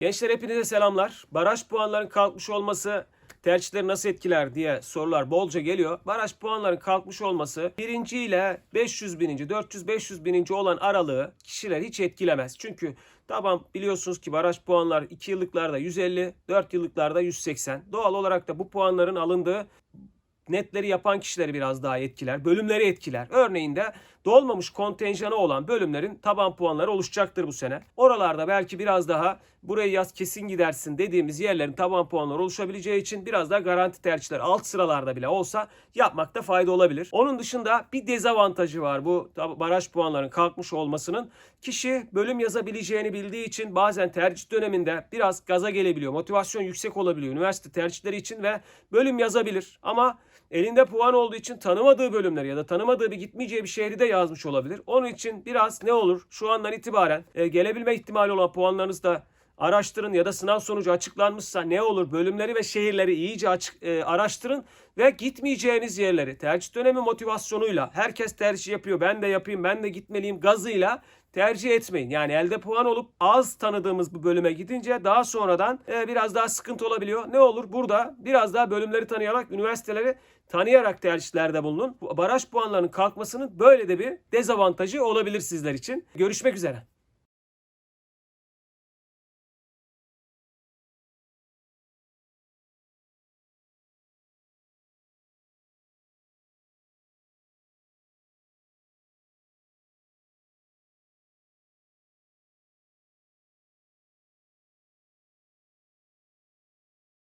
Gençler hepinize selamlar. Baraj puanların kalkmış olması tercihleri nasıl etkiler diye sorular bolca geliyor. Baraj puanların kalkmış olması birinci ile 500 bininci, 400-500 bininci olan aralığı kişiler hiç etkilemez. Çünkü tamam biliyorsunuz ki baraj puanlar 2 yıllıklarda 150, 4 yıllıklarda 180. Doğal olarak da bu puanların alındığı netleri yapan kişileri biraz daha etkiler. Bölümleri etkiler. Örneğin de dolmamış kontenjanı olan bölümlerin taban puanları oluşacaktır bu sene. Oralarda belki biraz daha burayı yaz kesin gidersin dediğimiz yerlerin taban puanları oluşabileceği için biraz daha garanti tercihler alt sıralarda bile olsa yapmakta fayda olabilir. Onun dışında bir dezavantajı var bu baraj puanların kalkmış olmasının. Kişi bölüm yazabileceğini bildiği için bazen tercih döneminde biraz gaza gelebiliyor. Motivasyon yüksek olabiliyor üniversite tercihleri için ve bölüm yazabilir. Ama elinde puan olduğu için tanımadığı bölümleri ya da tanımadığı bir gitmeyeceği bir şehri de yazmış olabilir. Onun için biraz ne olur şu andan itibaren e, gelebilme ihtimali olan puanlarınızı da araştırın ya da sınav sonucu açıklanmışsa ne olur bölümleri ve şehirleri iyice açık, e, araştırın ve gitmeyeceğiniz yerleri tercih dönemi motivasyonuyla herkes tercih yapıyor ben de yapayım ben de gitmeliyim gazıyla tercih etmeyin. Yani elde puan olup az tanıdığımız bu bölüme gidince daha sonradan e, biraz daha sıkıntı olabiliyor. Ne olur burada biraz daha bölümleri tanıyarak üniversiteleri tanıyarak tercihlerde bulunun. Bu Baraj puanlarının kalkmasının böyle de bir dezavantajı olabilir sizler için. Görüşmek üzere.